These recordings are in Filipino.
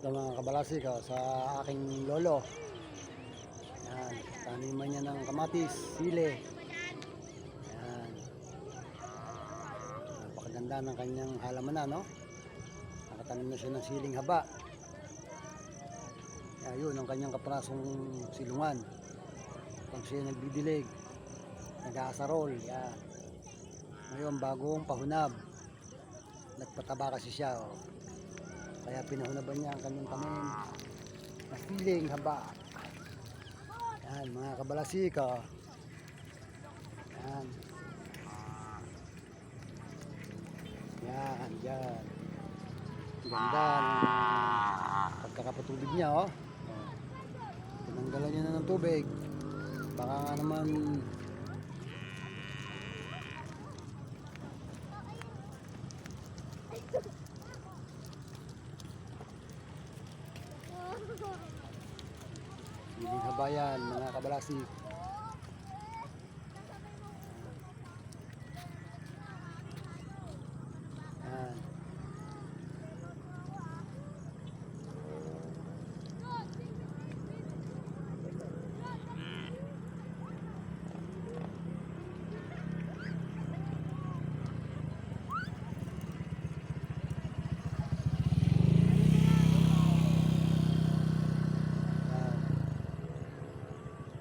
Ito mga kabalasik oh, sa aking lolo. Yan, taniman niya ng kamatis, sile. Yan. Napakaganda ng kanyang halaman no? Nakatanim na siya ng siling haba. Yan, yun ang kanyang kaprasong silungan. Pag siya nagbibilig, nag-aasarol, yan. Ngayon, bagong pahunab. Nagpataba kasi siya, oh. Kaya pinahunaban niya ang kanyang tanim na siling haba. Yan, mga kabalasik, oh. Yan. Yan, yan. Ganda ng pagkakapatubig niya, oh. Tinanggalan niya na ng tubig. Baka nga naman siling haba yan, mga kabalasik.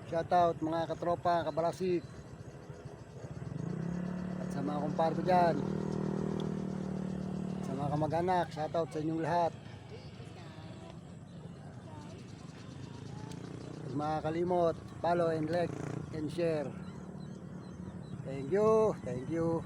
Shout out mga katropa, kabalasik. At sa mga kumpare ko dyan. Sa mga kamag-anak, shout out sa inyong lahat. Huwag makakalimot, follow and like and share. Thank you, thank you.